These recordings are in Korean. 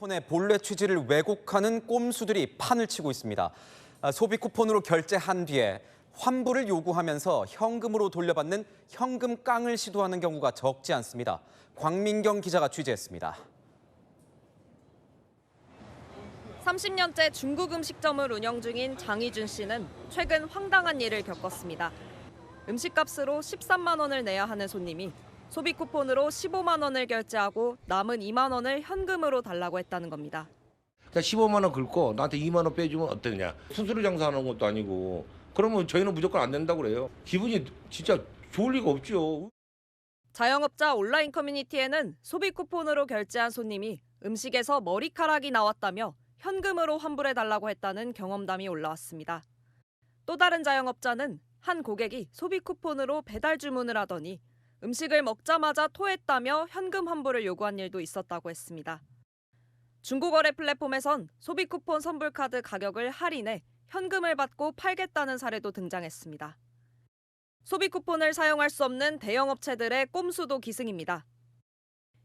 쿠폰의 본래 취지를 왜곡하는 꼼수들이 판을 치고 있습니다. 아, 소비 쿠폰으로 결제한 뒤에 환불을 요구하면서 현금으로 돌려받는 현금 깡을 시도하는 경우가 적지 않습니다. 광민경 기자가 취재했습니다. 30년째 중국 음식점을 운영 중인 장희준 씨는 최근 황당한 일을 겪었습니다. 음식값으로 13만 원을 내야 하는 손님이 소비 쿠폰으로 15만 원을 결제하고 남은 2만 원을 현금으로 달라고 했다는 겁니다. 자 15만 원 긁고 나한테 2만 원 빼주면 어떠냐 수수료 장사하는 것도 아니고 그러면 저희는 무조건 안 된다고 그래요 기분이 진짜 좋을 리가 없죠 자영업자 온라인 커뮤니티에는 소비 쿠폰으로 결제한 손님이 음식에서 머리카락이 나왔다며 현금으로 환불해 달라고 했다는 경험담이 올라왔습니다. 또 다른 자영업자는 한 고객이 소비 쿠폰으로 배달 주문을 하더니 음식을 먹자마자 토했다며 현금 환불을 요구한 일도 있었다고 했습니다. 중고거래 플랫폼에선 소비 쿠폰 선불 카드 가격을 할인해 현금을 받고 팔겠다는 사례도 등장했습니다. 소비 쿠폰을 사용할 수 없는 대형 업체들의 꼼수도 기승입니다.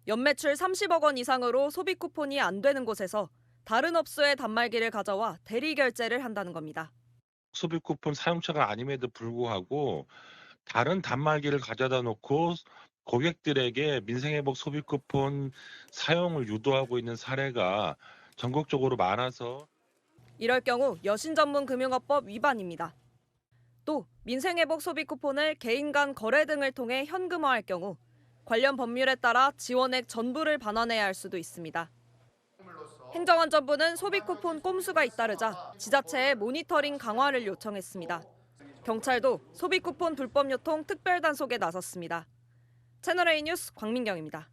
연매출 30억 원 이상으로 소비 쿠폰이 안 되는 곳에서 다른 업소의 단말기를 가져와 대리 결제를 한다는 겁니다. 소비 쿠폰 사용자가 아님에도 불구하고 다른 단말기를 가져다 놓고 고객들에게 민생회복 소비 쿠폰 사용을 유도하고 있는 사례가 전국적으로 많아서 이럴 경우 여신 전문 금융업법 위반입니다. 또 민생회복 소비 쿠폰을 개인 간 거래 등을 통해 현금화할 경우 관련 법률에 따라 지원액 전부를 반환해야 할 수도 있습니다. 행정안전부는 소비 쿠폰 꼼수가 잇따르자 지자체에 모니터링 강화를 요청했습니다. 경찰도 소비 쿠폰 불법 유통 특별 단속에 나섰습니다. 채널A 뉴스 광민경입니다.